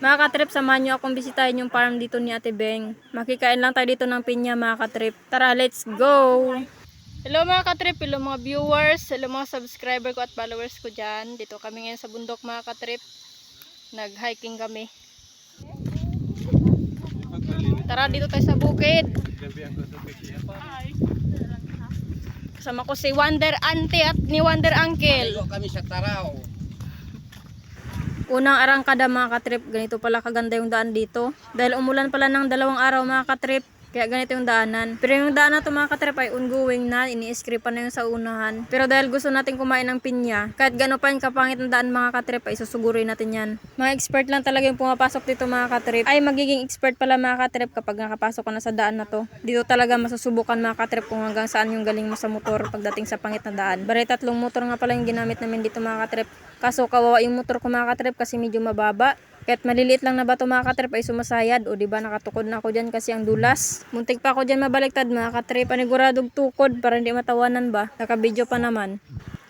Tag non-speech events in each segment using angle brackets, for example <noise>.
Mga katrip, samahan nyo akong bisitahin yung farm dito ni Ate Beng. Makikain lang tayo dito ng pinya mga katrip. Tara, let's go! Hello mga katrip, hello mga viewers, hello mga subscriber ko at followers ko dyan. Dito kami ngayon sa bundok mga katrip. Nag-hiking kami. Tara, dito tayo sa bukid. Kasama ko si Wonder Auntie at ni Wonder Uncle. Kami sa Taraw. Unang arangkada mga katrip, ganito pala kaganda yung daan dito. Dahil umulan pala ng dalawang araw mga katrip, kaya ganito yung daanan. Pero yung daan na to mga katrip ay ongoing na, ini-scripan na yung sa unahan. Pero dahil gusto natin kumain ng pinya, kahit gano'n pa yung kapangit ng daan mga katrip, ay susugurin natin yan. Mga expert lang talaga yung pumapasok dito mga katrip. Ay magiging expert pala mga katrip kapag nakapasok ka na sa daan na to. Dito talaga masusubukan mga katrip kung hanggang saan yung galing mo sa motor pagdating sa pangit na daan. Bari tatlong motor nga pala yung ginamit namin dito mga katrip. Kaso kawawa yung motor ko mga katrip kasi medyo mababa. Kahit maliliit lang na bato mga katrip ay sumasayad. O di ba nakatukod na ako dyan kasi ang dulas. Muntik pa ako dyan mabaliktad mga katrip. Paniguradong tukod para hindi matawanan ba. Nakabidyo pa naman.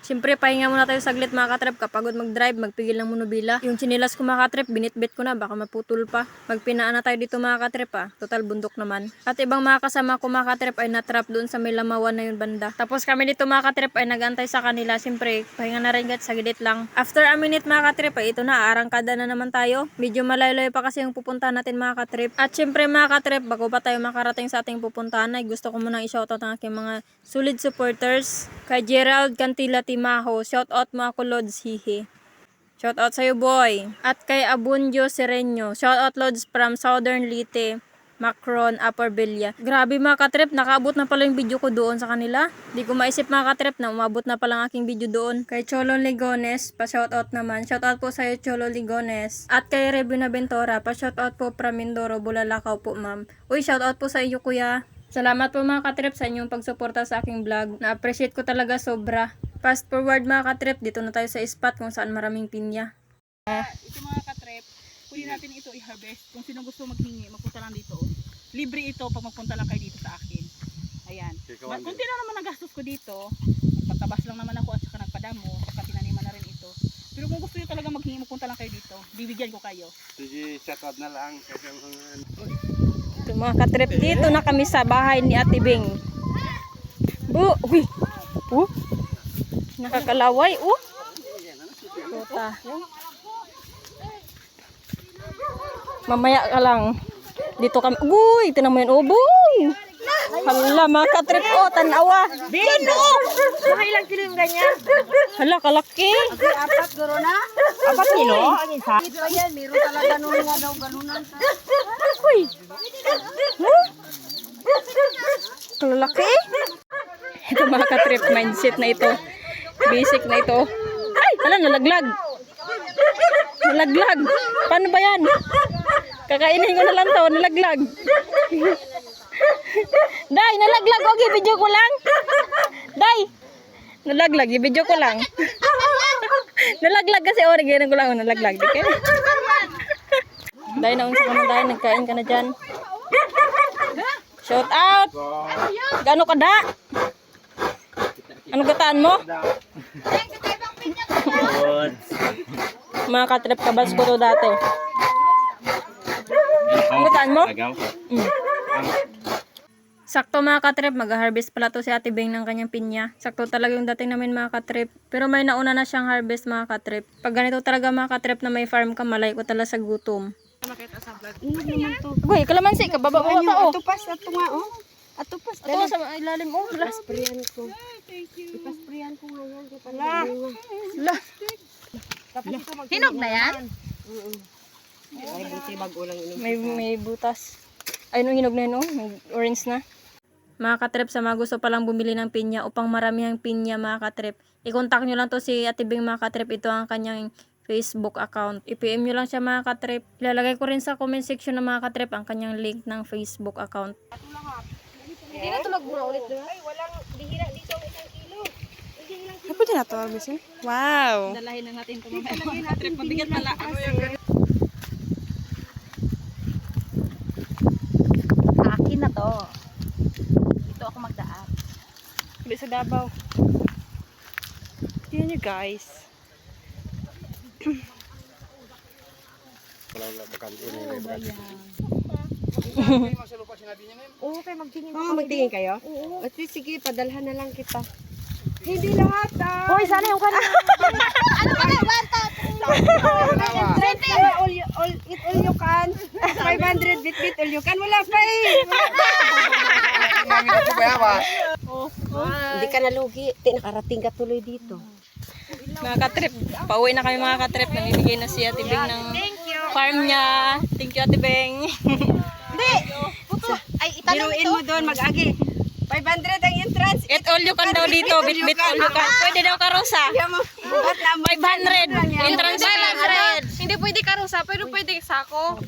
Siyempre, pahinga muna tayo saglit mga katrip. Kapagod mag-drive, magpigil ng monobila. Yung chinilas ko mga katrip, binitbit ko na. Baka maputol pa. Magpinaan na tayo dito mga katrip ah. Total bundok naman. At ibang mga kasama ko mga katrip ay natrap doon sa may lamawan na yun banda. Tapos kami dito mga katrip ay nagantay sa kanila. Siyempre, pahinga na rin gat saglit lang. After a minute mga katrip ay ito na. Arangkada na naman tayo. Medyo malayo-layo pa kasi yung pupuntahan natin mga katrip. At siyempre mga katrip, bago pa tayo makarating sa ating pupuntahan ay gusto ko muna i-shoutout ang aking mga solid supporters. Kay Gerald Cantila Timaho, shoutout mo ako Lods Hihi. Shoutout sa'yo boy. At kay Abundio Sereño, shoutout Lods from Southern Leyte. Macron, Upper Villa. Grabe mga katrip, nakaabot na pala yung video ko doon sa kanila. Di ko maisip mga katrip na umabot na pala ang aking video doon. Kay Cholo Ligones, pa shoutout naman. Shoutout po sa'yo Cholo Ligones. At kay Revina Ventura, pa shoutout po from Mindoro, Bulalakaw po ma'am. Uy, shoutout po sa iyo kuya. Salamat po mga katrip sa inyong pagsuporta sa aking vlog. Na-appreciate ko talaga sobra. Fast forward mga katrip, dito na tayo sa spot kung saan maraming pinya. ito mga katrep, pwede natin ito i-harvest. Kung sino gusto maghingi, magpunta lang dito. oh. Libre ito pag magpunta lang kayo dito sa akin. Ayan. Kunti lang naman ang gastos ko dito. Nagpatabas lang naman ako at saka nagpadamo. Saka tinaniman na rin ito. Pero kung gusto nyo talaga maghingi, magpunta lang kayo dito. Bibigyan ko kayo. Sige, shoutout na lang. Kasi mga... Katrip, dito na kami sa bahay ni Ate Bing. Bu, uy, bu, nakakalaway, oh. Puta. Mamaya ka lang. Dito kami, uy, tinan mo yun, oh, boy. Hala, mga katrip, oh, tanawa. Oh. Mga ilang kilo yung ganyan? Hala, kalaki. Apat guro na? Apat kilo? Ang isa? Ito yan, meron talaga nung nga daw ganunan. Uy. Huh? Kalalaki. Ito mga katrip mindset na ito. Basic na ito. Ay, hala, nalaglag. Nalaglag. Paano ba yan? Kakainin ko na lang to, nalaglag. Day, nalaglag. Okay, video ko lang. Day, nalaglag. Video ko lang. nalaglag kasi, oh, nagyanan ko lang. Oh, nalaglag. Di kaya. Day, naunsa ka na, Day. Nagkain ka na dyan. Shout out! Gano ka da? Ano gataan mo? Mga katrip kabas ko to dati. Ano gataan mo? Mm. Sakto mga katrip, mag-harvest pala to si Ate Beng ng kanyang pinya. Sakto talaga yung dating namin mga katrip. Pero may nauna na siyang harvest mga katrip. Pag ganito talaga mga katrip na may farm ka, malay ko talaga sa gutom. Uy, kalamansi, kababa mo pa oh. Atupas, ato nga oh. Atupas, Ito sa ilalim oh. Wala. Sprayan ko. Ipasprayan ko nga yan. Wala. Wala. Tapos ito mag- Hinog na yan? Ay, buti bago lang inom. May, may butas. Ay, nung hinog na yun, oh. May orange na. Mga katrip, sa mga gusto palang bumili ng pinya upang maramihang pinya, mga katrip. I-contact nyo lang to si Ate Bing, mga katrip. Ito ang kanyang Facebook account. I-PM nyo lang siya, mga katrip. Ilalagay ko rin sa comment section ng mga katrip ang kanyang link ng Facebook account. Hindi na ito magbura ulit doon. Ay, walang bihira dito ang isang kilo. Ay, pwede na to, Albisin. Wow. Dalahin na natin ito mga Trip, mabigat pala. Akin na to. Dito ako magdaan. Hindi sa Davao. Yan nyo guys. Lalo bakal ini ngayon. Oo, kay magtingin Oo, magtingin kayo? Oo. At least, sige, padalhan na lang kita. Hindi lahat ah. Hoy, sana yung kanina. all, you, all, eat all you can. <laughs> 500 bit bit all you can. Wala pa eh. Namin ako bayawas. Hindi ka nalugi. Ti, nakarating ka tuloy dito. Mga katrip, pauwi na kami mga katrip. Namimigay na si Ate Beng ng farm niya. Thank you Ate Beng. Ay, itanong ito. mo doon, mag-agi. 500 ang entrance. Eat all you can daw dito. Bit bit all you can. Pwede daw karusa. Kaya mo, at naman. 500. Entrance 500. Hindi pwede karusa, pero pwede sako.